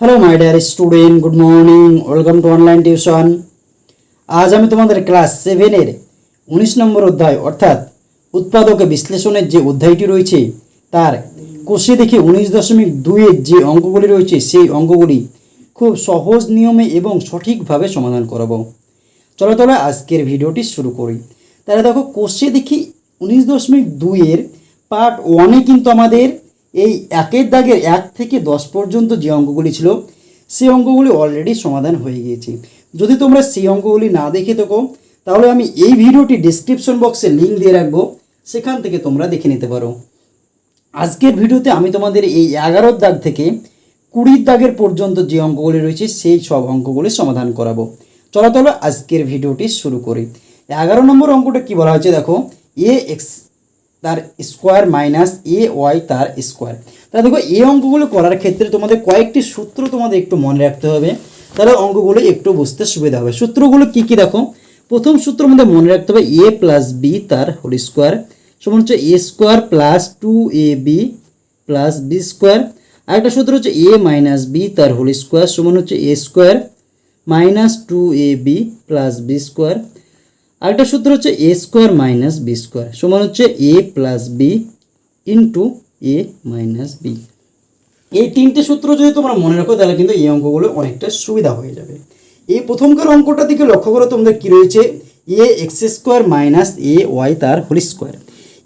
Hello my dear student good morning welcome to online tuition আজ আমি তোমাদের class সেভেনের উনিশ নম্বর অধ্যায়, অর্থাৎ উৎপাদক বিশ্লেষণের যে অধ্যায়টি রয়েছে, তার কোষে দেখে উনিশ দশমিক দুইয়ের যে অঙ্কগুলি রয়েছে, সেই অঙ্কগুলি খুব সহজ নিয়মে এবং সঠিকভাবে সমাধান করাবো। চলো চলো আজকের ভিডিওটি শুরু করি। তাহলে দেখো, কোষে দেখি উনিশ দশমিক দুইয়ের পার্ট ওয়ানে কিন্তু আমাদের এই একের দাগের এক থেকে দশ পর্যন্ত যে অঙ্কগুলি ছিল, সেই অঙ্কগুলি অলরেডি সমাধান হয়ে গিয়েছে। যদি তোমরা সেই অঙ্কগুলি না দেখে থাকো, তাহলে আমি এই ভিডিওটি ডিসক্রিপশন বক্সে লিঙ্ক দিয়ে রাখব। সেখান থেকে তোমরা দেখে নিতে পারো। আজকের ভিডিওতে আমি তোমাদের এই এগারোর দাগ থেকে কুড়ির দাগের পর্যন্ত যে অঙ্কগুলি রয়েছে, সেই সব অঙ্কগুলি সমাধান করাবো। চলো চলো আজকের ভিডিওটি শুরু করি। এগারো নম্বর অঙ্কটা কি বলা হয়েছে দেখো? এ এক্স তার স্কোয়ার মাইনাস এ ওয়াই তার স্কোয়ার তাহলে দেখো, এই অঙ্কগুলো করার ক্ষেত্রে তোমাদের কয়েকটি সূত্র তোমাদের একটু মনে রাখতে হবে। তাহলে অঙ্কগুলো একটু বুঝতে সুবিধা হবে। সূত্রগুলো কি কি দেখো? প্রথম সূত্র মধ্যে মনে রাখতে হবে এ প্লাস বি তার হোল স্কোয়ার সমান হচ্ছে A square plus two A B plus B square আরেকটা সূত্র হচ্ছে এ মাইনাস বি তার হোল স্কোয়ার সমান হচ্ছে A square minus two A B plus B square আরেকটা সূত্র হচ্ছে A square minus B square সমান হচ্ছে A plus B into A minus B এই তিনটে সূত্র যদি তোমরা মনে রাখো, তাহলে কিন্তু এই অঙ্কগুলো অনেকটা সুবিধা হয়ে যাবে। এই প্রথমকার অঙ্কটার দিকে লক্ষ্য করো তোমাদের কী রয়েছে? A X square minus A Y তার হোল স্কোয়ার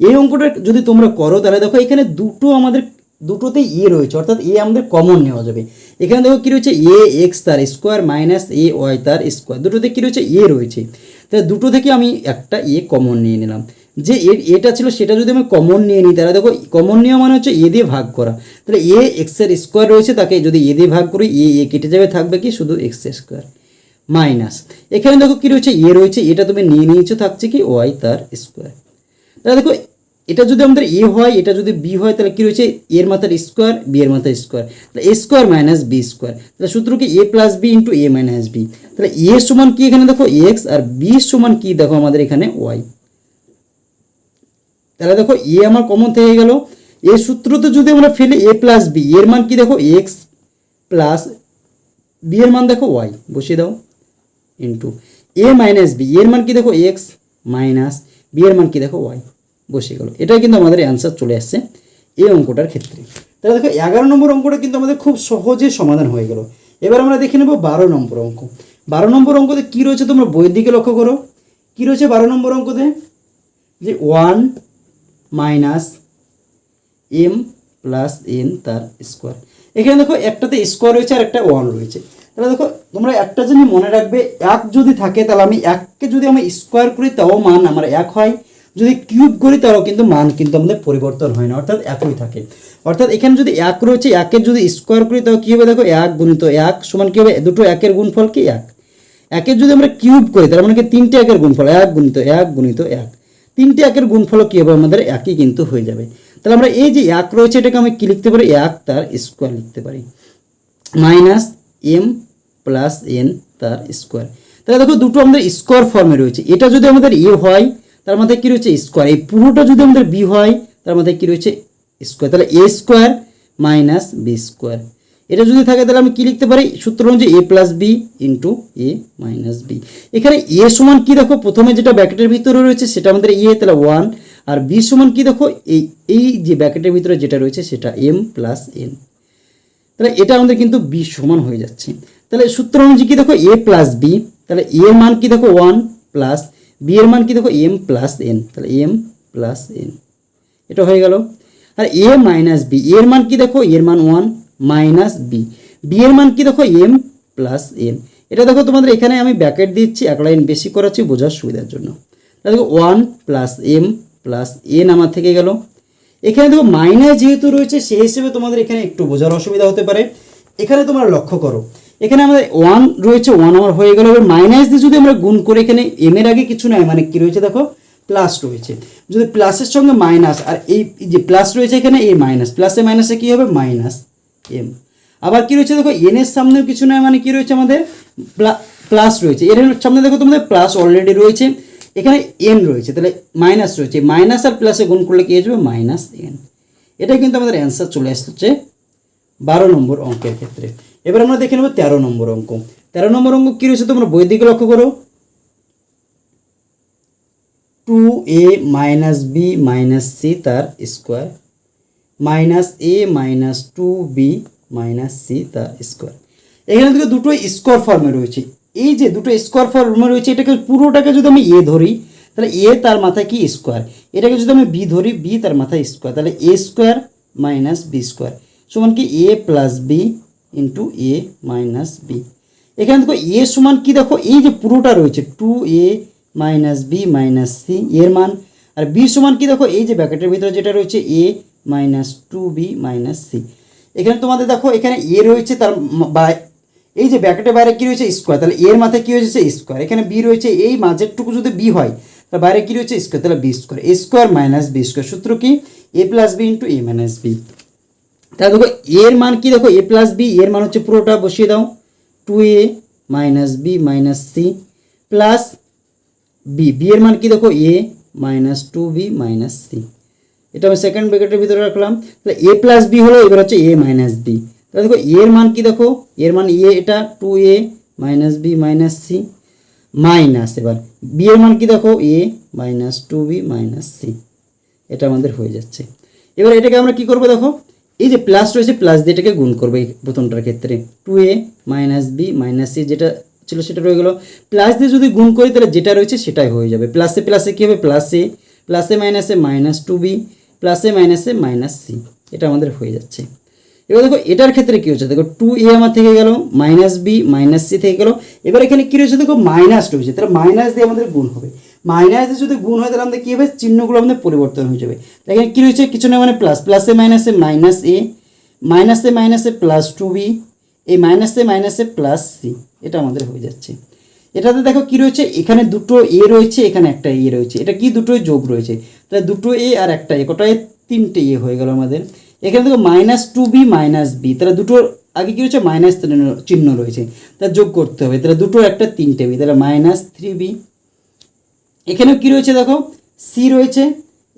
এই অঙ্কটা যদি তোমরা করো, তাহলে দেখো এখানে দুটো আমাদের, দুটোতেই এ রয়েছে, অর্থাৎ এ আমাদের কমন নেওয়া যাবে। এখানে দেখো কী রয়েছে এ এক্স তার স্কোয়ার মাইনাস এ ওয়াই তার স্কোয়ার দুটোতে কী রয়েছে? এ রয়েছে। তাহলে দুটো থেকে আমি একটা এ কমন নিয়ে নিলাম। যে এটা ছিল, সেটা যদি আমি কমন নিয়ে নিই, তাহলে দেখো কমন নেওয়া মানে হচ্ছে এ দিয়ে ভাগ করা। তাহলে এ এক্সের স্কোয়ার রয়েছে, তাকে যদি এ দিয়ে ভাগ করি এ এ কেটে যাবে, থাকবে কি? শুধু এক্স স্কোয়ার মাইনাস এখানে দেখো কী রয়েছে? এ রয়েছে এটা তুমি নিয়ে নিয়েছো, থাকছে কি? ওয়াই তার স্কোয়ার তাহলে দেখো এটা যদি আমাদের এ হয়, এটা যদি বি হয়, তাহলে কী রয়েছে? এর মাথার স্কোয়ার, বি এর মাথার স্কোয়ার। তাহলে A square minus B square. তাহলে সূত্র কি A plus B into A minus B. তাহলে এ সমান কি এখানে দেখো? এক্স আর বি সমান কি দেখো আমাদের এখানে? ওয়াই। তাহলে দেখো, এ আমার কমন থেকে গেল। এ সূত্রতে যদি আমরা ফেলি এ প্লাস বি, এর মান কি দেখো? এক্স প্লাস বি এর মান দেখো? ওয়াই। বসিয়ে দাও। ইন্টু এ মাইনাস বি, এর মান কি দেখো? এক্স মাইনাস বি এর মান কি দেখো? ওয়াই। বসে গেল। এটাই কিন্তু আমাদের অ্যান্সার চলে আসছে এই অঙ্কটার ক্ষেত্রে। তাহলে দেখো, এগারো নম্বর অঙ্কটা কিন্তু আমাদের খুব সহজে সমাধান হয়ে গেল। এবার আমরা দেখে নেব বারো নম্বর অঙ্ক। বারো নম্বর অঙ্কতে কী রয়েছে তোমরা বইয়ের দিকে লক্ষ্য করো। কী রয়েছে বারো নম্বর অঙ্কতে? যে one minus M plus N তার স্কোয়ার এখানে দেখো, একটাতে স্কোয়ার রয়েছে আর একটা ওয়ান রয়েছে। তাহলে দেখো, তোমরা একটা জিনিস মনে রাখবে, এক যদি থাকে তাহলে আমি এককে যদি আমি স্কোয়ার করি, তাও মান আমার এক হয়। যদি কিউব করি তাও কিন্তু মান কিন্তু আমাদের পরিবর্তন হয় না, অর্থাৎ একই থাকে। অর্থাৎ এখানে যদি এক রয়েছে, একের যদি স্কোয়ার করি তাও কী হবে? দেখো, এক গুণিত এক সমান কী হবে? দুটো একের গুণফল কি? এক। একের যদি আমরা কিউব করি, তার মানে কি? তিনটে একের গুণফল, এক গুণিত এক গুণিত এক। তিনটে একের গুণফল কী হবে? আমাদের একই কিন্তু হয়ে যাবে। তাহলে আমরা এই যে এক রয়েছে, এটাকে আমি কি লিখতে পারি? এক তার স্কোয়ার লিখতে পারি। মাইনাস এম প্লাস এন তার স্কোয়ার তাহলে দেখো, দুটো আমাদের স্কোয়ার ফর্মে রয়েছে। এটা যদি আমাদের এ হয় তার মধ্যে কী রয়েছে? স্কোয়ার। এই পুরোটা যদি আমাদের বি হয়, তার মধ্যে কী রয়েছে? স্কোয়ার। তাহলে A square minus B square. এটা যদি থাকে, তাহলে আমি কি লিখতে পারি? সূত্র অনুযায়ী A plus B into A minus B এখানে এ সমান কি দেখো? প্রথমে যেটা ব্যাকেটের ভিতরে রয়েছে, সেটা আমাদের এ তাহলে ওয়ান আর বি সমান কি দেখো? এই এই যে ব্যাকেটের ভিতরে যেটা রয়েছে, সেটা এম প্লাস এন তাহলে এটা আমাদের কিন্তু বি সমান হয়ে যাচ্ছে। তাহলে সূত্র অনুযায়ী কি দেখো? এ প্লাস বি তাহলে এ মান কি দেখো? ওয়ান প্লাস বি এর মান কি দেখো? এম প্লাস এন তাহলে এম প্লাস এন এটা হয়ে গেল। আর এ মাইনাস বি এর মান কি দেখো? এর মান ওয়ান মাইনাস বি বি এর মান কি দেখো? এম প্লাস এন এটা দেখো তোমাদের এখানে আমি ব্যাকেট দিচ্ছি, এক লাইন বেশি করাচ্ছি, বোঝার সুবিধার জন্য। তাহলে দেখো one plus M plus N আমার থেকে গেল। এখানে দেখো মাইনাস যেহেতু রয়েছে, সেই হিসেবে তোমাদের এখানে একটু বোঝার অসুবিধা হতে পারে। এখানে তোমরা লক্ষ্য করো এখানে আমাদের ওয়ান রয়েছে ওয়ান আমার হয়ে গেল। এবার মাইনাস দিয়ে যদি আমরা গুণ করে এখানে এম এর আগে কিছু নয় মানে কি রয়েছে দেখো? প্লাস রয়েছে। যদি প্লাসের সঙ্গে মাইনাস আর এই যে প্লাস রয়েছে এখানে, এই মাইনাস প্লাসে মাইনাসে কী হবে? মাইনাস এম আবার কি রয়েছে দেখো? এন এর সামনেও কিছু নয় মানে কি রয়েছে আমাদের? প্লাস রয়েছে। এর সামনে দেখো তোমাদের প্লাস অলরেডি রয়েছে। এখানে এন রয়েছে, তাহলে মাইনাস রয়েছে। মাইনাস আর প্লাসে গুণ করলে কি হয়ে মাইনাস এন এটা কিন্তু আমাদের অ্যান্সার চলে আসছে বারো নম্বর অঙ্কের ক্ষেত্রে। এবার আমরা দেখে নেব তেরো নম্বর অঙ্ক। তেরো নম্বর অঙ্ক কী রয়েছে? তোমরা বই দিকে লক্ষ্য করো। Two A minus B minus C তার square minus A minus two B minus C তার স্কোয়ার এখানে থেকে দুটো স্কোয়ার ফর্মে রয়েছে। এই যে দুটো স্কোয়ার ফর্মে রয়েছে, এটাকে পুরোটাকে যদি আমি এ ধরি, তাহলে এ তার মাথায় কি স্কোয়ার এটাকে যদি আমি বি ধরি বি তার মাথায় স্কোয়ার তাহলে A square minus B square সমান কি A plus B into A minus B এখানে দেখো এ সমান কি দেখো? এই যে পুরোটা রয়েছে two A minus B minus C এর মান। আর বি সমান কি দেখো? এই যে ব্যাকেটের ভিতরে যেটা রয়েছে A minus two B minus C এখানে তোমাদের দেখো, এখানে এ রয়েছে, তার বা এই যে ব্যাকেটের বাইরে কি রয়েছে? স্কোয়ার তাহলে এর মাথায় কি হয়েছে? স্কোয়ার এখানে বি রয়েছে, এই মাঝেরটুকু যদি বি হয় তার বাইরে কি রয়েছে? স্কোয়ার তাহলে B square A square minus B square সূত্র কি? A plus B into A minus B তাহলে দেখো এর মান কি? দেখো এ প্লাস বি এর মান হচ্ছে পুরোটা বসিয়ে দাও। Two A minus B minus C plus B B এর মান কি? দেখো A minus two B minus C এটা আমি সেকেন্ড ব্র্যাকেটের ভিতরে রাখলাম। তাহলে এ প্লাস বি হলো, এবার হচ্ছে এ মাইনাস বি তাহলে দেখো এর মান কি? দেখো, এর মান এ এটা two A minus B minus C minus এবার। বি এর মান কি? দেখো A minus two B minus C এটা আমাদের হয়ে যাচ্ছে। এবার এটাকে আমরা কি করব? দেখো এই যে প্লাস রয়েছে প্লাস দিয়ে এটাকে গুণ করবে প্রথমটার ক্ষেত্রে। Two A minus B minus C যেটা ছিল সেটা রয়ে গেলো। প্লাস দিয়ে যদি গুণ করি, তাহলে যেটা রয়েছে সেটাই হয়ে যাবে। প্লাসে প্লাসে কী হবে? প্লাসে প্লাসে মাইনাসে মাইনাস টু বি প্লাসে মাইনাসে মাইনাস সি এটা আমাদের হয়ে যাচ্ছে। এবার দেখো, এটার ক্ষেত্রে কী হচ্ছে? দেখো টু এ আমার থেকে গেল মাইনাস বি মাইনাস সি থেকে গেল। এবার এখানে কী রয়েছে? দেখো মাইনাস রয়েছে। তাহলে মাইনাস দিয়ে আমাদের গুণ হবে। মাইনাস দিয়ে যদি গুণ হয়, তাহলে আমাদের কী হবে? চিহ্নগুলো আমাদের পরিবর্তন হয়ে যাবে। এখানে কী রয়েছে? কিছু না মানে প্লাস প্লাসে মাইনাসে মাইনাস এ মাইনাসে মাইনাসে প্লাস টু বি এই মাইনাসে মাইনাসে প্লাস সি এটা আমাদের হয়ে যাচ্ছে। এটাতে দেখো কি রয়েছে? এখানে দুটো এ রয়েছে, এখানে একটা এ রয়েছে। এটা কি? দুটোই যোগ রয়েছে। তাহলে দুটো এ আর একটা এ কটায়? তিনটে এ হয়ে গেল আমাদের। এখানে দেখো minus two B minus B তাহলে দুটোর আগে কি রয়েছে? মাইনাস চিহ্ন রয়েছে। তাহলে যোগ করতে হবে। তাহলে দুটো একটা তিনটে বি তাহলে মাইনাস থ্রি বি এখানেও কি রয়েছে দেখো? সি রয়েছে।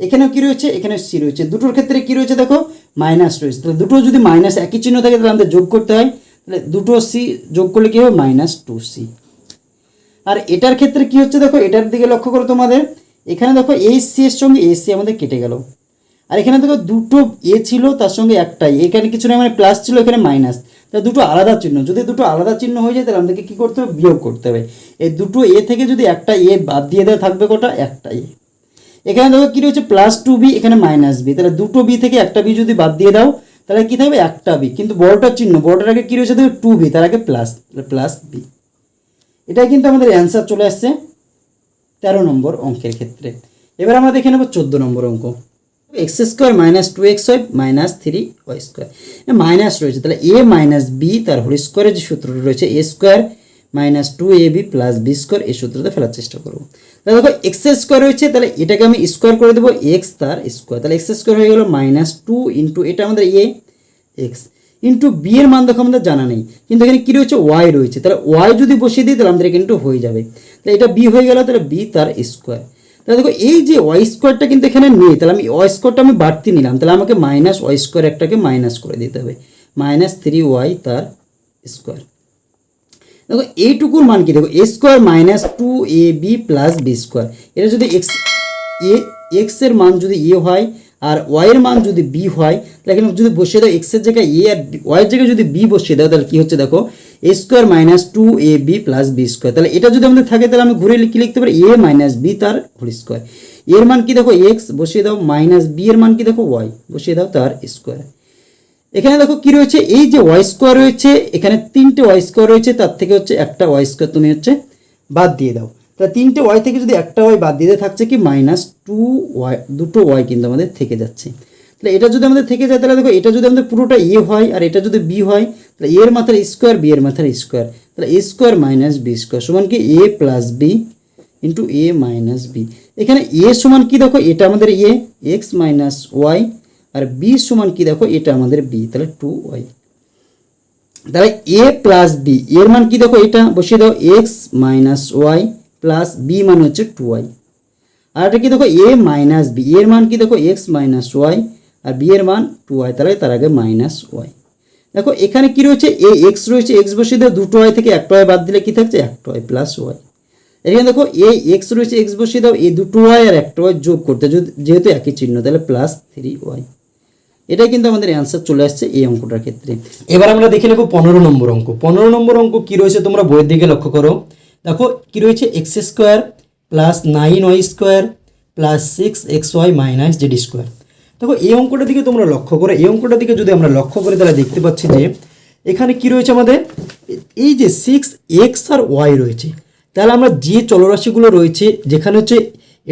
এখানেও কি রয়েছে? এখানে সি রয়েছে। দুটোর ক্ষেত্রে কি রয়েছে দেখো? মাইনাস রয়েছে। তাহলে দুটো যদি মাইনাস একই চিহ্ন থাকে, তাহলে আমাদের যোগ করতে হয়। তাহলে দুটো সি যোগ করলে কি হবে? মাইনাস টু সি আর এটার ক্ষেত্রে কি হচ্ছে দেখো? এটার দিকে লক্ষ্য করো তোমাদের। এখানে দেখো এই সি এর সঙ্গে এ সি আমাদের কেটে গেল। আর এখানে দেখো দুটো এ ছিল, তার সঙ্গে একটাই। এখানে কিছু না মানে প্লাস ছিল, এখানে মাইনাস তাহলে দুটো আলাদা চিহ্ন। যদি দুটো আলাদা চিহ্ন হয়ে যায়, তাহলে আমাদেরকে কী করতে হবে? বিয়োগ করতে হবে। এই দুটো এ থেকে যদি একটা এ বাদ দিয়ে দেওয়া থাকবে কোটা একটা এ এখানে দেখো কী রয়েছে? প্লাস টু বি এখানে মাইনাস বি তাহলে দুটো বি থেকে একটা বি যদি বাদ দিয়ে দাও, তাহলে কী থাকবে? একটা বি কিন্তু বড়টার চিহ্ন বড়টার আগে কী রয়েছে? দেখো টু বি তার আগে প্লাস প্লাস বি এটাই কিন্তু আমাদের অ্যান্সার চলে আসছে তেরো নম্বর অঙ্কের ক্ষেত্রে। এবার আমরা দেখে নেব চোদ্দ নম্বর অঙ্ক। X square minus two X Y minus three Y square minus রয়েছে, তাহলে এ মাইনাস বি তার হোল স্কোয়ারের যে সূত্রটা রয়েছে A square minus two A B plus B square এই সূত্রতে ফেলার চেষ্টা করব। তাহলে দেখো এক্স স্কোয়ার রয়েছে, তাহলে এটাকে আমি স্কোয়ার করে দেবো এক্স তার স্কোয়ার তাহলে এক্স স্কোয়ার হয়ে গেলো মাইনাস টু ইন্টু এটা আমাদের এ এক্স ইন্টু বি এর মান দেখো আমাদের জানা নেই, কিন্তু এখানে কী রয়েছে? ওয়াই রয়েছে। তাহলে ওয়াই যদি বসিয়ে দিই, তাহলে আমাদের কিন্তু হয়ে যাবে। তাহলে এটা বি হয়ে গেল, তাহলে বি তার স্কোয়ার তাহলে দেখো, এই যে ওয়াই স্কোয়ারটা কিন্তু এখানে নেই, তাহলে আমি ওয়াই স্কোয়ারটা আমি বাড়তি নিলাম, তাহলে আমাকে মাইনাস ওয়াই স্কোয়ার একটাকে মাইনাস করে দিতে হবে। মাইনাস থ্রি ওয়াই তার স্কোয়ার দেখো, এইটুকুর মান কি? দেখো A square minus two A B plus B square এটা যদি এক্স এ এক্সের মান যদি এ হয় আর ওয়াইয়ের মান যদি বি হয়, তাহলে এখানে যদি বসিয়ে দাও এক্সের জায়গায় এ আর ওয়াইয়ের জায়গায় যদি বি বসিয়ে দাও, তাহলে কী হচ্ছে দেখো? A square minus two A B plus B square তাহলে এটা যদি আমাদের থাকে, তাহলে আমি ঘুরে কি লিখতে পারি? এ মাইনাস বি তার হোল স্কোয়ার এর মান কি দেখো? এক্স বসিয়ে দাও মাইনাস বি এর মান কি দেখো? ওয়াই বসিয়ে দাও তার স্কোয়ার এখানে দেখো কি রয়েছে? এই যে ওয়াই স্কোয়ার রয়েছে, এখানে তিনটে ওয়াই স্কোয়ার রয়েছে, তার থেকে হচ্ছে একটা ওয়াই স্কোয়ার তুমি হচ্ছে বাদ দিয়ে দাও। তাহলে তিনটে ওয়াই থেকে যদি একটা ওয়াই বাদ দিয়ে থাকছে কি মাইনাস টু ওয়াই দুটো ওয়াই কিন্তু আমাদের থেকে যাচ্ছে। তাহলে এটা যদি আমাদের থেকে যায়, তাহলে দেখো এটা যদি আমাদের পুরোটা এ হয় আর এটা যদি বি হয়, তাহলে এর মাথার স্কোয়ার বি এর মাথার স্কোয়ার তাহলে A square minus B square সমান কি A plus B into A minus B এখানে এ সমান কি দেখো, এটা আমাদের এ এক্স মাইনাস ওয়াই আর বি সমান কি দেখো, এটা আমাদের বি তাহলে টু ওয়াই তাহলে এ প্লাস বি এর মান কি দেখো, এটা বসিয়ে দাও X minus Y plus B মান হচ্ছে টু ওয়াই আর এটা কি দেখো এ মাইনাস বি এর মান কি দেখো এক্স মাইনাস ওয়াই আর বি এর মান টু ওয়াই তাহলে তার আগে মাইনাস ওয়াই দেখো, এখানে কি রয়েছে এই এক্স রয়েছে এক্স বসিয়ে দেওয়া দুটো ওয়াই থেকে একটা ওয়াই বাদ দিলে কি থাকছে, একটা ওয়াই প্লাস ওয়াই এখানে দেখো এই এক্স রয়েছে এক্স বসিয়ে দাও, এই দুটো ওয়াই আর একটা ওয়াই যোগ করতে, যদি- যেহেতু একই চিহ্ন, তাহলে প্লাস থ্রি ওয়াই এটাই কিন্তু আমাদের অ্যান্সার চলে আসছে এই অঙ্কটার ক্ষেত্রে। এবার আমরা দেখে নেব পনেরো নম্বর অঙ্ক। পনেরো নম্বর অঙ্ক কি রয়েছে, তোমরা বইয়ের দিকে লক্ষ্য করো। দেখো কি রয়েছে? X square plus nine Y square plus six X Y minus Z square দেখো, এই অঙ্কটার দিকে তোমরা লক্ষ্য করো। এই অঙ্কটার দিকে যদি আমরা লক্ষ্য করি, তাহলে দেখতে পাচ্ছি যে এখানে কি রয়েছে আমাদের? এই যে সিক্স এক্স আর ওয়াই রয়েছে। তাহলে আমরা যে চলরাশিগুলো রয়েছে, যেখানে হচ্ছে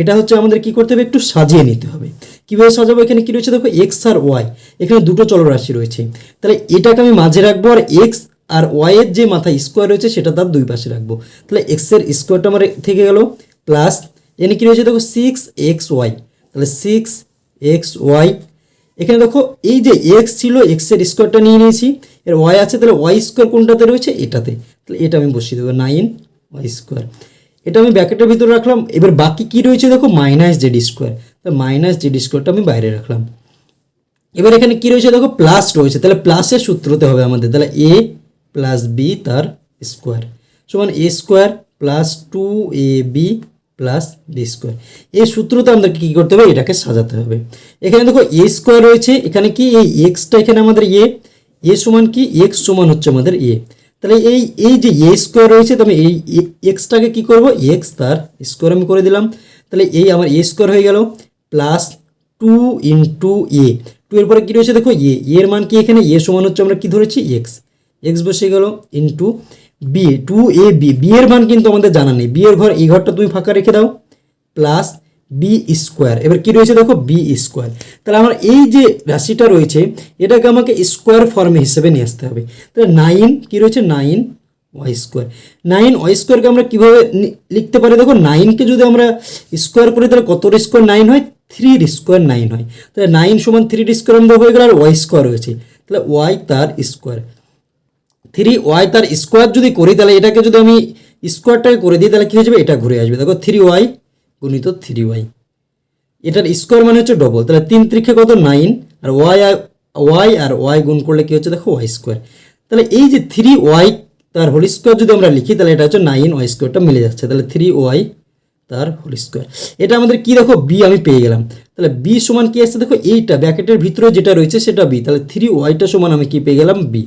এটা হচ্ছে আমাদের কি করতে হবে? একটু সাজিয়ে নিতে হবে। কীভাবে সাজাবো? এখানে কি রয়েছে? দেখো এক্স আর ওয়াই এখানে দুটো চলরাশি রয়েছে। তাহলে এটাকে আমি মাঝে রাখব আর এক্স আর ওয়াই এর যে মাথায় স্কোয়ার রয়েছে সেটা তার দুই পাশে রাখব। তাহলে এক্সের স্কোয়ারটা আমার থেকে গেল প্লাস এখানে কি রয়েছে? দেখো সিক্স এক্স ওয়াই তাহলে সিক্স এক্স ওয়াই এখানে দেখো এই যে এক্স ছিল এক্সের স্কোয়ারটা নিয়ে নিয়েছি, এর ওয়াই আছে, তাহলে ওয়াই স্কোয়ার কোনটাতে রয়েছে? এটাতে। তাহলে এটা আমি বসিয়ে দেবো নাইন ওয়াই স্কোয়ার এটা আমি ব্যাকেটের ভিতরে রাখলাম। এবার বাকি কি রয়েছে? দেখো মাইনাস জেড স্কোয়ার তাহলে মাইনাস জেড স্কোয়ারটা আমি বাইরে রাখলাম। এবার এখানে কি রয়েছে? দেখো প্লাস রয়েছে। তাহলে প্লাসের সূত্রতে হবে আমাদের। তাহলে এ প্লাস বি তার স্কোয়ার সমান A square plus two A B plus B square এই সূত্রতে আমাদেরকে কী করতে হবে? এটাকে সাজাতে হবে। এখানে দেখো এ স্কোয়ার রয়েছে, এখানে কি? এই এক্সটা এখানে আমাদের এ এ সমান কি? এক্স সমান হচ্ছে আমাদের এ তাহলে এই এই যে এ স্কোয়ার রয়েছে, তো আমি এই এক্সটাকে কি করব? এক্স তার স্কোয়ার আমি করে দিলাম। তাহলে এই আমার এ স্কোয়ার হয়ে গেল plus two into A two এর পরে কী রয়েছে? দেখো এ এর মান কি এখানে? এ সমান হচ্ছে আমরা কি ধরেছি? এক্স এক্স বসে গেল into B two A B B এর মান কিন্তু আমাদের জানা নেই। বি এর ঘর, এই ঘরটা তুমি ফাঁকা রেখে দাও প্লাস বি স্কোয়ার এবার কি রয়েছে দেখো? বি স্কোয়ার তাহলে আমার এই যে রাশিটা রয়েছে, এটাকে আমাকে স্কোয়ার ফর্মে হিসেবে নিয়ে আসতে হবে। তাহলে নাইন কি রয়েছে? Nine Y square nine Y স্কোয়ারকে আমরা কীভাবে লিখতে পারি? দেখো নাইনকে যদি আমরা স্কোয়ার করি, তাহলে কত স্কোয়ার নাইন হয় থ্রির স্কোয়ার নাইন হয়। তাহলে নাইন সমান থ্রির স্কোয়ার আমাদের হয়ে গেল আর ওয়াই স্কোয়ার রয়েছে। তাহলে ওয়াই তার স্কোয়ার থ্রি ওয়াই তার স্কোয়ার যদি করি, তাহলে এটাকে যদি আমি স্কোয়ারটাকে করে দিই, তাহলে কী হয়ে যাবে? এটা ঘুরে আসবে। দেখো থ্রি ওয়াই গুণিত থ্রি ওয়াই এটার স্কোয়ার মানে হচ্ছে ডবল তাহলে তিন ত্রিখে কত? নাইন আর ওয়াই ওয়াই আর ওয়াই গুণ করলে কি হচ্ছে? দেখো ওয়াই স্কোয়ার তাহলে এই যে থ্রি ওয়াই তার হোল স্কোয়ার যদি আমরা লিখি, তাহলে এটা হচ্ছে নাইন ওয়াই স্কোয়ারটা মিলে যাচ্ছে। তাহলে থ্রি ওয়াই তার হোল স্কোয়ার এটা আমাদের কি দেখো? বি আমি পেয়ে গেলাম। তাহলে বি সমান কি আসছে? দেখো, এইটা ব্যাকেটের ভিতরে যেটা রয়েছে, সেটা বি তাহলে থ্রি ওয়াইটা সমান আমি কি পেয়ে গেলাম? বি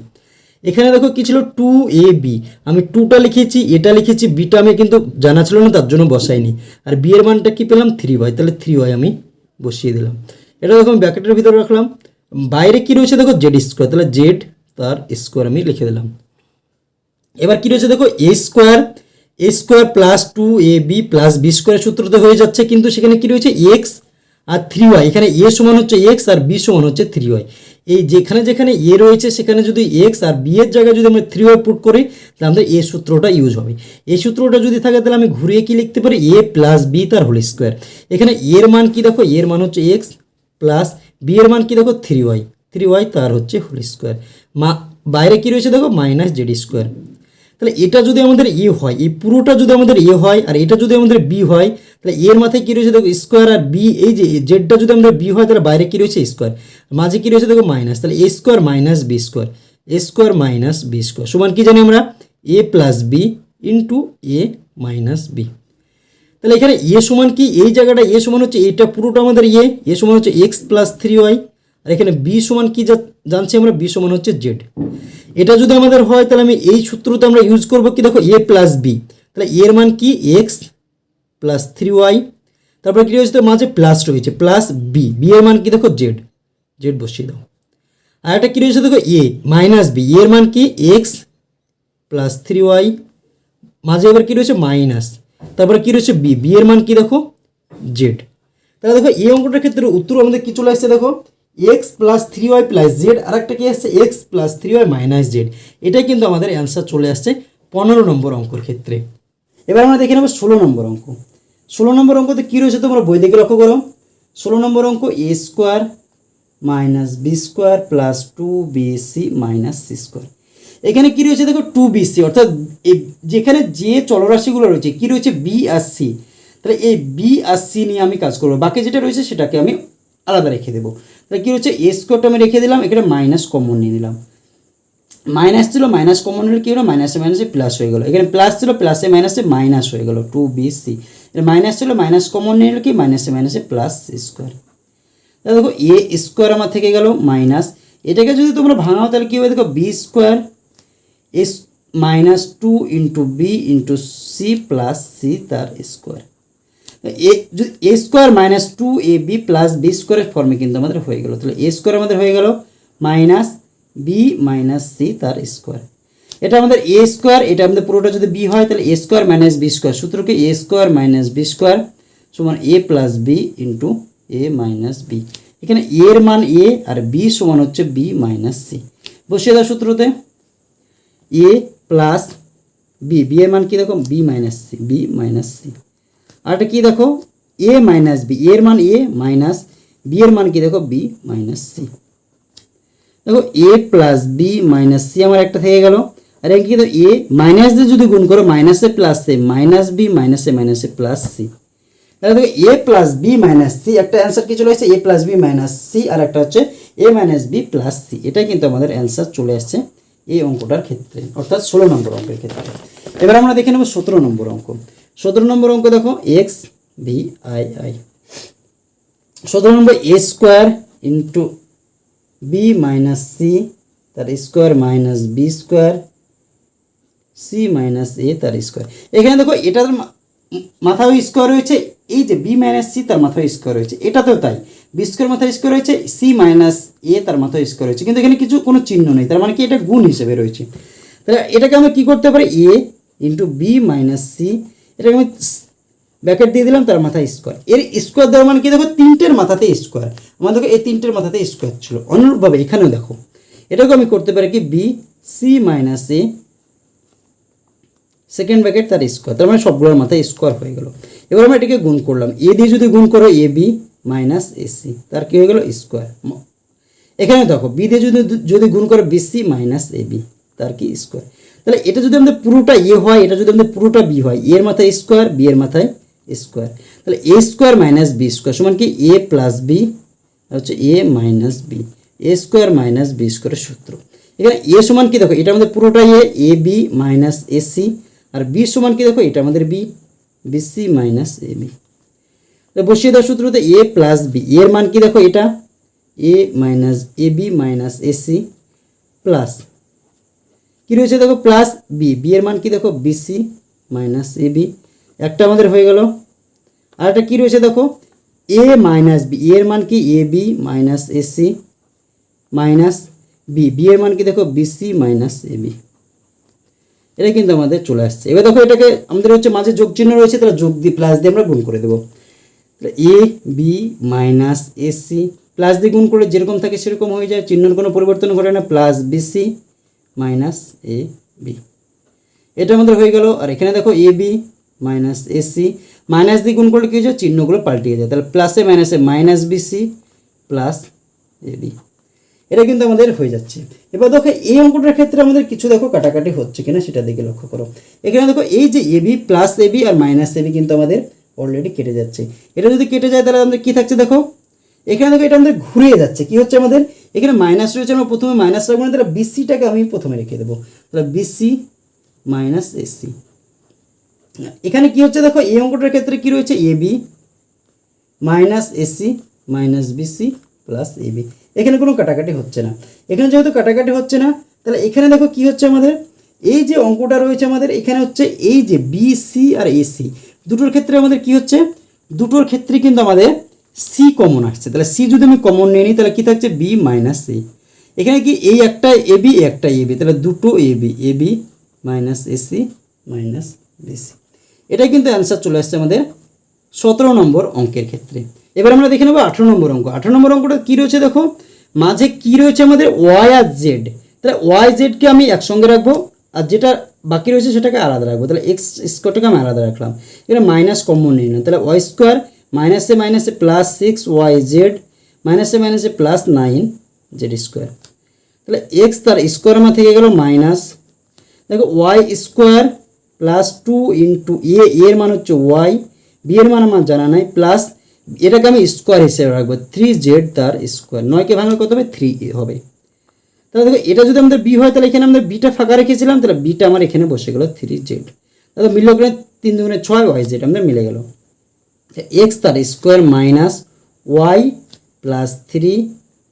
এখানে দেখো কি ছিল? টু এ বি আমি টুটা লিখেছি এটা লিখেছি বিটা আমি কিন্তু জানা ছিল না, তার জন্য বসাইনি। আর বি এর মানটা কি পেলাম? থ্রি ওয়াই তাহলে থ্রি ওয়াই আমি বসিয়ে দিলাম। এটা দেখো আমি ব্যাকেটের ভিতরে রাখলাম। বাইরে কি রয়েছে দেখো? জেড স্কোয়ার তাহলে জেড তার স্কোয়ার আমি লিখে দিলাম। এবার কি রয়েছে দেখো? A square A square plus two A B plus B স্কোয়ারের সূত্রতে হয়ে যাচ্ছে। কিন্তু সেখানে কি রয়েছে? এক্স আর থ্রি ওয়াই এখানে এ সমান হচ্ছে এক্স আর বি সমান হচ্ছে থ্রি ওয়াই এই যেখানে যেখানে এ রয়েছে, সেখানে যদি এক্স আর বি এর জায়গায় যদি আমরা থ্রি ওয়াই পুট করি, তাহলে আমাদের এ সূত্রটা ইউজ হবে। এই সূত্রটা যদি থাকে, তাহলে আমি ঘুরিয়ে কি লিখতে পারি? এ প্লাস বি তার হোল স্কোয়ার এখানে এর মান কি দেখো? এর মান হচ্ছে এক্স প্লাস বি এর মান কি দেখো? থ্রি ওয়াই থ্রি ওয়াই তার হচ্ছে হোল স্কোয়ার মা, বাইরে কি রয়েছে দেখো? মাইনাস জেড স্কোয়ার তাহলে এটা যদি আমাদের এ হয়, এই পুরোটা যদি আমাদের এ হয়, আর এটা যদি আমাদের বি হয় তাহলে এর মাথায় কী রয়েছে দেখো স্কোয়ার আর বি এই যে জেডটা যদি আমাদের বি হয়, তাহলে বাইরে কী রয়েছে? স্কোয়ার মাঝে কী রয়েছে দেখো মাইনাস তাহলে A square minus B square A square minus B square সমান কী জানি আমরা? A plus B into A minus B তাহলে এখানে এ সমান কি? এই জায়গাটা এ সমান হচ্ছে এটা পুরোটা আমাদের এ এ সমান হচ্ছে এক্স প্লাস থ্রি ওয়াই আর এখানে বি সমান কি যা- জানছি আমরা? বি সমান হচ্ছে জেড এটা যদি আমাদের হয়, তাহলে আমি এই সূত্রতে আমরা ইউজ করব কি? দেখো এ প্লাস বি তাহলে এর মান কি? এক্স প্লাস থ্রি ওয়াই তারপরে কি রয়েছে মাঝে প্লাস রয়েছে প্লাস বি বি এর মান কি দেখো জেড জেড বসিয়ে দাও। আর একটা কি রয়েছে দেখো এ মাইনাস বি এর মান কি এক্স প্লাস থ্রি ওয়াই মাঝে এবার কী রয়েছে মাইনাস তারপরে কী রয়েছে বি বি এর মান কী দেখো জেড তাহলে দেখো এই অঙ্কটার ক্ষেত্রে উত্তর আমাদের কী চলে আসছে দেখো? X plus three Y plus Z আর একটা কী আসছে? X plus three Y minus Z এটাই কিন্তু আমাদের অ্যান্সার চলে আসছে পনেরো নম্বর অঙ্কর ক্ষেত্রে। এবার আমরা দেখে নেব ষোলো নম্বর অঙ্ক। ষোলো নম্বর অঙ্কতে কী রয়েছে তোমরা বই দেখে লক্ষ্য করো। ষোলো নম্বর অঙ্ক A square minus B square plus two B C minus C square এখানে কী রয়েছে দেখো টু বি সি অর্থাৎ যেখানে যে চলরাশিগুলো রয়েছে, কী রয়েছে বি আর সি তাহলে এই বি আর সি নিয়ে আমি কাজ করব, বাকি যেটা রয়েছে সেটাকে আমি আলাদা রেখে দেবো। তাহলে কী রয়েছে এ স্কোয়ারটা আমি রেখে দিলাম, এখানে মাইনাস কমন নিয়ে নিলাম। মাইনাস ছিল মাইনাস কমন হলে কী হলো মাইনাসে মাইনাসে প্লাস হয়ে গেলো। এখানে প্লাস ছিল প্লাসে মাইনাসে মাইনাস হয়ে গেলো টু বি সি মাইনাস ছিল মাইনাস কমন নিয়ে কি? মাইনাসে মাইনাসে প্লাস স্কোয়ার তাহলে দেখো এ স্কোয়ার আমার থেকে গেল মাইনাস এটাকে যদি তোমরা ভাঙাও, তাহলে কী হবে? দেখো B square S minus two into B into C plus C তার স্কোয়ার এ যদি A square minus two A B plus B স্কোয়ারের ফর্মে কিন্তু আমাদের হয়ে গেল। তাহলে এ স্কোয়ার আমাদের হয়ে গেল মাইনাস বি মাইনাস সি তার স্কোয়ার এটা আমাদের এ স্কোয়ার এটা আমাদের পুরোটা যদি বি হয়, তাহলে A square minus B square সূত্রকে A square minus B square সমান A plus B into A minus B এখানে এর মান এ আর বি সমান হচ্ছে বি মাইনাস সি বসিয়ে দাও সূত্রতে। এ প্লাস বি বি এর মান কি দেখো? B minus C B minus C আর এটা কি দেখো? এ মাইনাস বি এর মান এ মাইনাস বি এর মান কি দেখো? বি মাইনাস সি দেখো A plus B minus C আমার একটা থেকে গেল। আর এখানে কি দেখো এ মাইনাস দিয়ে যদি গুণ করো মাইনাসে প্লাস সি মাইনাস বি মাইনাসে মাইনাসে প্লাস সি তাহলে দেখো A plus B minus C একটা অ্যান্সার কি চলে আসছে? A plus B minus C আর একটা হচ্ছে A minus B plus C এটাই কিন্তু আমাদের অ্যান্সার চলে আসছে এই অঙ্কটার ক্ষেত্রে, অর্থাৎ ষোলো নম্বর অঙ্কের ক্ষেত্রে। এবার আমরা দেখে নেব সতেরো নম্বর অঙ্ক। সতেরো নম্বর অঙ্ক দেখো এক্স ভি আই আই সতেরো নম্বর A square into B minus C তার square minus B square C minus A তার স্কোয়ার এখানে দেখো, এটার মা- মাথায় স্কোয়ার রয়েছে, এই যে বি মাইনাস সি তার মাথায় স্কোয়ার রয়েছে, এটাতেও তাই। বি স্কোয়ার মাথায় স্কোয়ার রয়েছে সি মাইনাস এ তার মাথায় স্কোয়ার রয়েছে। কিন্তু এখানে কিছু, কোনো চিহ্ন নেই, তার মানে কি এটা গুণ হিসেবে রয়েছে। তাহলে এটাকে আমরা কী করতে পারি? A into b minus c এটাকে আমি ব্যাকেট দিয়ে দিলাম, তার মাথায় স্কোয়ার এর স্কোয়ার দেওয়ার মানে কি? দেখো, তিনটের মাথাতে স্কোয়ার আমার দেখো, এই তিনটের মাথাতে স্কোয়ার ছিল। অনুরূপভাবে এখানেও দেখো এটাকে আমি করতে পারি কি? B c minus a second bracket তার স্কোয়ার তার মানে সবগুলোর মাথায় স্কোয়ার হয়ে গেল। এবার আমরা এটাকে গুণ করলাম। এ দিয়ে যদি গুণ করো এ বি মাইনাস এসি তার কী হয়ে গেল? স্কোয়ার এখানে দেখো বি দিয়ে যদি যদি গুণ করো বিসি মাইনাস এ বি তার কি স্কোয়ার তাহলে এটা যদি আমাদের পুরোটা এ হয়, এটা যদি আমাদের পুরোটা বি হয় এর মাথায় স্কোয়ার বি এর মাথায় স্কোয়ার তাহলে a square minus b square সমান কি? এ প্লাস বি হচ্ছে a minus b a square minus b স্কোয়ারের সূত্র। এখানে এ সমান কি? দেখো, এটা আমাদের পুরোটা a a b minus ac R B সমান কি দেখো? এটা আমাদের b bc minus a b বসিয়ে দেওয়ার সূত্রতে এ প্লাস বি এর মান কি দেখো এটা? A minus a b minus ac plus কী রয়েছে দেখো? প্লাস বি বি এর মান কি দেখো? বিসি মাইনাস এ বি একটা আমাদের হয়ে গেল। আর একটা কী রয়েছে দেখো? এ মাইনাস বি এর মান কি? A b minus ac minus b b এর মান কি দেখো? বিসি মাইনাস এ বি এটা কিন্তু আমাদের চলে আসছে। এবার দেখো এটাকে আমাদের হচ্ছে মাঝে যোগ চিহ্ন রয়েছে, তাহলে যোগ দিয়ে প্লাস দিয়ে আমরা গুণ করে দেবো। তাহলে a b minus ac plus দিয়ে গুণ করলে যেরকম থাকে সেরকম হয়ে যায়, চিহ্নের কোনো পরিবর্তন ঘটে না plus bc minus a b এটা আমাদের হয়ে গেল, আর এখানে দেখো a b minus ac minus দিয়ে গুণ করলে কী হয়েছে চিহ্নগুলো পাল্টিয়ে যায়। তাহলে প্লাসে মাইনাসে minus bc plus a b এটা কিন্তু আমাদের হয়ে যাচ্ছে। এবার দেখো, এই অঙ্কটার ক্ষেত্রে আমাদের কিছু দেখো কাটাকাটি হচ্ছে কিনা, সেটা দিকে লক্ষ্য করো। এখানে দেখো, এই যে এবি প্লাস এবি আর মাইনাস এবি কিন্তু আমাদের অলরেডি কেটে যাচ্ছে। এটা যদি কেটে যায়, তাহলে আমাদের কী থাকছে দেখো? এখানে দেখো, এটা আমাদের ঘুরিয়ে যাচ্ছে। কি হচ্ছে আমাদের? এখানে মাইনাস রয়েছে, আমরা প্রথমে মাইনাস রাখব, না, তাহলে বিসিটাকে আমি প্রথমে রেখে দেবো। তাহলে বিসি মাইনাস এসি এখানে কি হচ্ছে দেখো, এই অঙ্কটার ক্ষেত্রে কি রয়েছে? Ab minus ac minus bc plus ab এখানে কোনো কাটাকাটি হচ্ছে না। এখানে যেহেতু কাটাকাটি হচ্ছে না, তাহলে এখানে দেখো কি হচ্ছে আমাদের? এই যে অঙ্কটা রয়েছে আমাদের, এখানে হচ্ছে এই যে বিসি আর এসি দুটোর ক্ষেত্রে আমাদের কি হচ্ছে? দুটোর ক্ষেত্রে কিন্তু আমাদের সি কমন আসছে। তাহলে সি যদি আমি কমন নিয়ে নিই, তাহলে কী থাকছে? বি মাইনাস সি এখানে কি এই একটা এ বি একটা এ বি তাহলে দুটো ab b minus ac minus bc এটাই কিন্তু অ্যান্সার চলে আসছে আমাদের সতেরো নম্বর অঙ্কের ক্ষেত্রে। এবার আমরা দেখে নেব আঠেরো নম্বর অঙ্ক। আঠেরো নম্বর অঙ্কটা কী রয়েছে দেখো? মাঝে কী রয়েছে আমাদের ওয়াই আর জেড তাহলে ওয়াই জেডকে আমি একসঙ্গে রাখব আর যেটা বাকি রয়েছে সেটাকে আলাদা রাখব। তাহলে এক্স স্কোয়ারটাকে আমি আলাদা রাখলাম। এখানে মাইনাস কমন নিই না তাহলে ওয়াই স্কোয়ার মাইনাসে মাইনাসে প্লাস সিক্স ওয়াই জেড মাইনাসে মাইনাসে প্লাস নাইন জেড স্কোয়ার তাহলে এক্স তার স্কোয়ার আমার থেকে গেল মাইনাস দেখো y square plus two into a এর মান হচ্ছে ওয়াই বি এর মান আমার জানা নাই প্লাস এটাকে আমি স্কোয়ার হিসেবে রাখব থ্রি জেড তার স্কোয়ার নয়কে ভাঙলে কত হবে? থ্রি হবে। তাহলে দেখো, এটা যদি আমাদের বি হয়, তাহলে এখানে আমাদের বিটা ফাঁকা রেখেছিলাম, তাহলে বিটা আমার এখানে বসে গেল থ্রি জেড তাহলে মিলল করে তিন দুগুণে ছয় ওয়াই জেড আমাদের মিলে গেল। এক্স তার square minus y plus three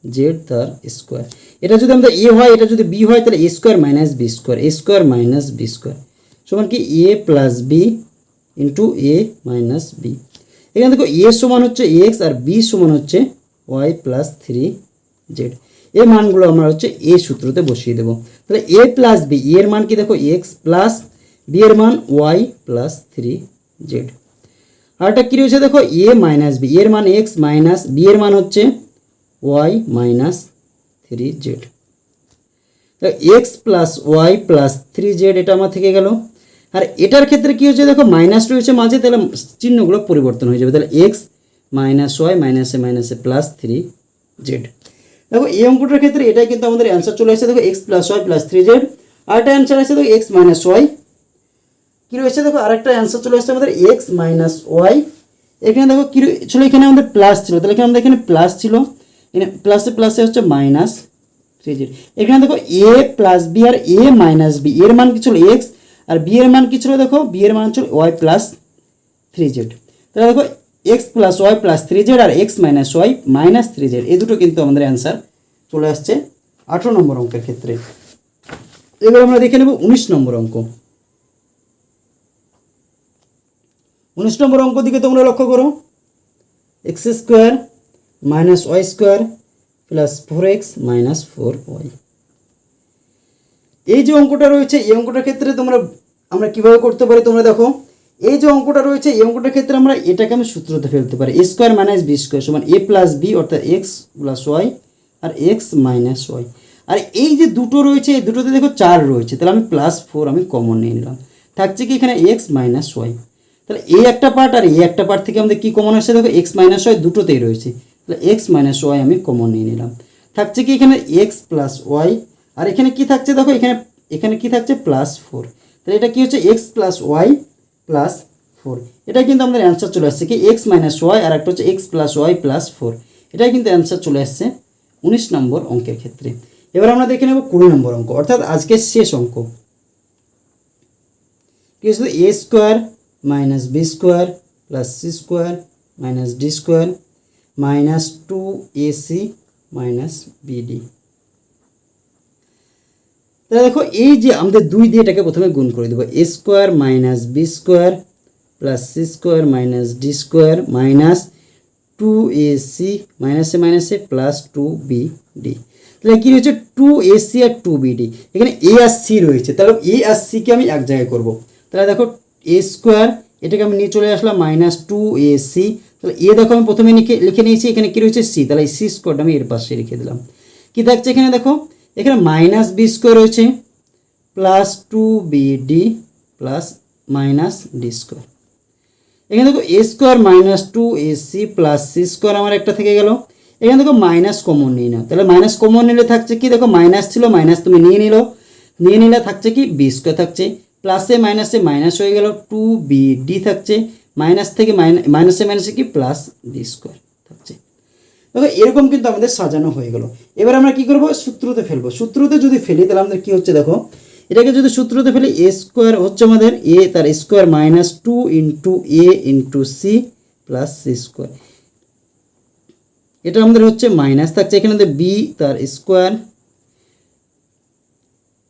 z তার স্কোয়ার এটা যদি আমাদের এ হয়, এটা যদি বি হয়, তাহলে a square minus b square a square minus b square সমান কি? A plus b into a minus b এখানে দেখো এ সমান হচ্ছে এক্স আর বি সমান হচ্ছে ওয়াই প্লাস থ্রি জেড এই মানগুলো আমরা হচ্ছে এ সূত্রতে বসিয়ে দেবো। তাহলে এ প্লাস বি এর মান কি দেখো? এক্স প্লাস বি এর মান ওয়াই প্লাস থ্রি জেড আরটা কী রয়েছে দেখো? এ মাইনাস বি এর মান এক্স মাইনাস বি এর মান হচ্ছে y minus three z x plus y plus three z এটা আমার থেকে গেল। আর এটার ক্ষেত্রে কী হচ্ছে দেখো মাইনাস রয়েছে মাঝে, তাহলে চিহ্নগুলো পরিবর্তন হয়ে যাবে। তাহলে এক্স মাইনাস ওয়াই মাইনাসে মাইনাসে প্লাস থ্রি জেড দেখো, এই অঙ্কটার ক্ষেত্রে এটাই কিন্তু আমাদের অ্যান্সার চলে আসছে। দেখো x plus y plus three z আরেকটা অ্যান্সার আছে দেখো এক্স মাইনাস ওয়াই কী রয়েছে? দেখো, আরেকটা অ্যান্সার চলে আসছে আমাদের এক্স মাইনাস ওয়াই এখানে দেখো, কী ছিল এখানে আমাদের প্লাস ছিল। তাহলে আমাদের এখানে প্লাস ছিল। এখানে প্লাসে প্লাসে হচ্ছে মাইনাস থ্রি জেড এখানে দেখো এ প্লাস বি আর এ মাইনাস বি এর মান কি ছিল? এক্স আর বি এর মান কি ছিল দেখো? বি এর মান ছিল ওয়াই প্লাস থ্রি জেড তাহলে দেখো x plus y plus three z আর x minus y minus three z এই দুটো কিন্তু আমাদের অ্যান্সার চলে আসছে আঠেরো নম্বর অঙ্কের ক্ষেত্রে। এবার আমরা দেখে নেব উনিশ নম্বর অঙ্ক। উনিশ নম্বর অঙ্ক দিকে তোমরা লক্ষ্য করো। X square minus y square plus four x minus four y এই যে অঙ্কটা রয়েছে, এই অঙ্কটার ক্ষেত্রে তোমরা, আমরা কীভাবে করতে পারি তোমরা দেখো। এই যে অঙ্কটা রয়েছে, এই অঙ্কটার ক্ষেত্রে আমরা এটাকে আমি সূত্রতে ফেলতে পারি। A square minus b square সমান এ প্লাস বি অর্থাৎ এক্স প্লাস ওয়াই আর এক্স মাইনাস ওয়াই আর এই যে দুটো রয়েছে, এই দুটোতে দেখো চার রয়েছে, তাহলে আমি প্লাস ফোর আমি কমন নিয়ে নিলাম। থাকছে কি এখানে এক্স মাইনাস ওয়াই তাহলে এই একটা পার্ট আর এই একটা পার্ট থেকে আমাদের কী কমন আসছে? দেখো এক্স মাইনাস ওয়াই দুটোতেই রয়েছে। তাহলে এক্স মাইনাস ওয়াই আমি কমন নিয়ে নিলাম। থাকছে কি এখানে এক্স প্লাস ওয়াই আর এখানে কি থাকছে? দেখো এখানে এখানে কি থাকছে? প্লাস ফোর তাহলে এটা কি হচ্ছে? X plus y plus four এটা কিন্তু আমাদের অ্যান্সার চলে আসছে কি? এক্স মাইনাস ওয়াই আর একটা হচ্ছে x plus y plus four এটাই কিন্তু অ্যান্সার চলে আসছে উনিশ নম্বর অঙ্কের ক্ষেত্রে। এবার আমরা দেখে নেব কুড়ি নম্বর অঙ্ক, অর্থাৎ আজকের শেষ অঙ্ক। কি হচ্ছে? A square minus b square plus c square minus d square minus two a c minus bd তাহলে দেখো, এই যে আমাদের দুই দিয়ে এটাকে প্রথমে গুণ করে দেবো। A square minus b square plus c square minus d square minus two a c মাইনাসে মাইনাসে প্লাস টু বি ডি তাহলে কী রয়েছে? টু এ সি আর টু বি ডি এখানে এ আর সি রয়েছে। তাহলে এ আর সিকে আমি এক জায়গায় করব। তাহলে দেখো এ স্কোয়ার এটাকে আমি নিয়ে চলে আসলাম মাইনাস টু এ সি তাহলে এ দেখো, আমি প্রথমে লিখে লিখে নিয়েছি, এখানে কী রয়েছে? সি তাহলে এই সি স্কোয়ারটা আমি এর পাশে রেখে দিলাম। কী থাকছে এখানে দেখো? এখানে মাইনাস বি স্কোয়ার রয়েছে plus two b d plus minus d square এখানে দেখো a square minus two a c plus c square আমার একটা থেকে গেল। এখানে দেখো মাইনাস কমন নিয়ে নাও। তাহলে মাইনাস কমন নিলে থাকছে কি? দেখো মাইনাস ছিল মাইনাস তুমি নিয়ে নিলো। নিয়ে নিলে থাকছে কি? বি স্কোয়ার থাকছে। প্লাসে মাইনাসে মাইনাস হয়ে গেল টু বি ডি থাকছে। মাইনাস থেকে মাইনাসে মাইনাসে কি? প্লাস ডি স্কোয়ার থাকছে। দেখো এরকম কিন্তু আমাদের সাজানো হয়ে গেল। এবার আমরা কি করব? সূত্রতে ফেলব। সূত্রতে যদি ফেলি, তাহলে আমাদের কি হচ্ছে দেখো? এটাকে যদি সূত্রতে ফেলি এ স্কোয়ার হচ্ছে আমাদের এ তার square minus two into a into c plus c square এটা আমাদের হচ্ছে মাইনাস থাকছে এখানে আমাদের বি তার square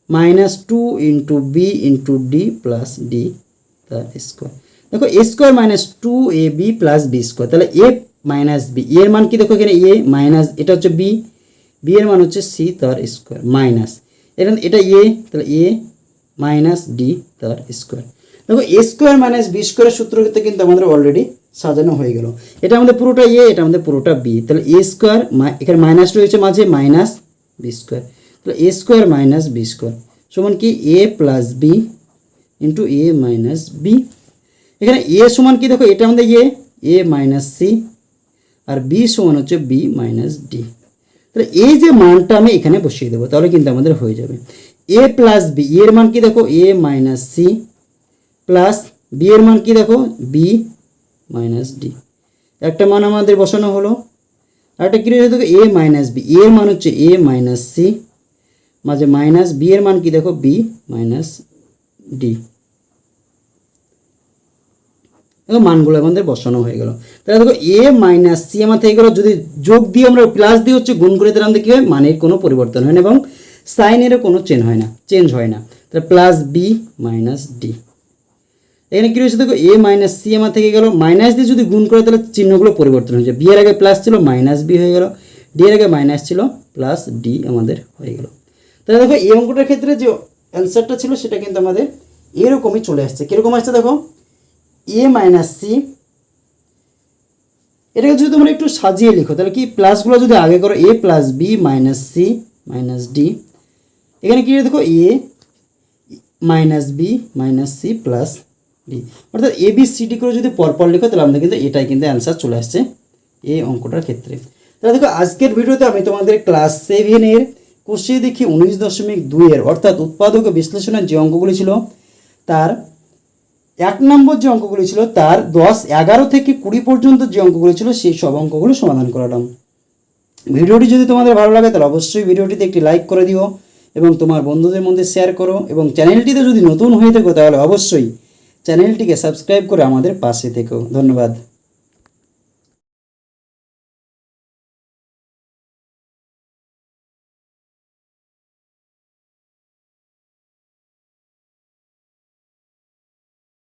minus two into b into d plus d তার স্কোয়ার দেখো a square minus two a b plus b square তাহলে এ মাইনাস বি এর মান কি দেখো এখানে? এ মাইনাস এটা হচ্ছে বি বি এর মান হচ্ছে সি তার স্কোয়ার মাইনাস এখানে এটা এ তাহলে এ মাইনাস ডি তার স্কোয়ার দেখো এ স্কোয়ার মাইনাস বি স্কোয়ারের সূত্র কিন্তু আমাদের অলরেডি সাজানো হয়ে গেল। এটা আমাদের পুরোটা এ এটা আমাদের পুরোটা বি তাহলে এ স্কোয়ার এখানে মাইনাস রয়েছে মাঝে মাইনাস বি স্কোয়ার তাহলে a square minus b square সমান কি? A plus b into a minus b এখানে এ সমান কি দেখো? এটা আমাদের এ এ মাইনাস সি আর বি সমান হচ্ছে বি মাইনাস ডি তাহলে এই যে মানটা আমি এখানে বসিয়ে দেবো, তাহলে কিন্তু আমাদের হয়ে যাবে। এ প্লাস বি এর মান কি দেখো? A minus c plus b এর মান কি দেখো? বি মাইনাস ডি একটা মান আমাদের বসানো হলো। আর একটা কী রয়েছে দেখো? এ মাইনাস বি এর মান হচ্ছে এ মাইনাস সি মাঝে মাইনাস বি এর মান কি দেখো? বি মাইনাস ডি দেখো মানগুলো আমাদের বসানো হয়ে গেল। তাহলে দেখো এ মাইনাস সি আমার থেকে গেলো, যদি যোগ দিয়ে আমরা প্লাস দিয়ে হচ্ছে গুণ করে দিলাম দেখি হয়? মানের কোনো পরিবর্তন হয় না এবং সাইনেরও কোনো চেঞ্জ হয় না চেঞ্জ হয় না। তাহলে প্লাস বি মাইনাস ডি এখানে কী রয়েছে দেখো? এ মাইনাস সি আমার থেকে গেল মাইনাস দিয়ে যদি গুণ করে, তাহলে চিহ্নগুলো পরিবর্তন হয়েছে বি এর আগে প্লাস ছিল মাইনাস বি হয়ে গেল। ডি এর আগে মাইনাস ছিল প্লাস ডি আমাদের হয়ে গেল। তাহলে দেখো, এই অঙ্কটার ক্ষেত্রে যে অ্যান্সারটা ছিল, সেটা কিন্তু আমাদের এরকমই চলে আসছে। কীরকম আসছে দেখো? এ মাইনাস সি এটাকে যদি তোমরা একটু সাজিয়ে লিখো, তাহলে কি প্লাসগুলো যদি আগে করো a plus b minus c minus d এখানে কি দেখো a minus b minus c plus d অর্থাৎ এ বি সি ডি করে যদি পরপর লিখো, তাহলে আমাদের কিন্তু এটাই কিন্তু অ্যান্সার চলে আসছে এই অঙ্কটার ক্ষেত্রে। তাহলে দেখো, আজকের ভিডিওতে আমি তোমাদের ক্লাস সেভেনের কোষে দেখি উনিশ দশমিক দুইয়ের অর্থাৎ উৎপাদক বিশ্লেষণের যে অঙ্কগুলি ছিল, তার এক নম্বর যে অঙ্কগুলি ছিল তার দশ এগারো থেকে কুড়ি পর্যন্ত যে অঙ্কগুলি ছিল সেই সব অঙ্কগুলো সমাধান করালাম। ভিডিওটি যদি তোমাদের ভালো লাগে তাহলে অবশ্যই ভিডিওটিতে একটি লাইক করে দিও এবং তোমার বন্ধুদের মধ্যে শেয়ার করো এবং চ্যানেলটিতে যদি নতুন হয়ে থাকো তাহলে অবশ্যই চ্যানেলটিকে সাবস্ক্রাইব করে আমাদের পাশে থেকো। ধন্যবাদ।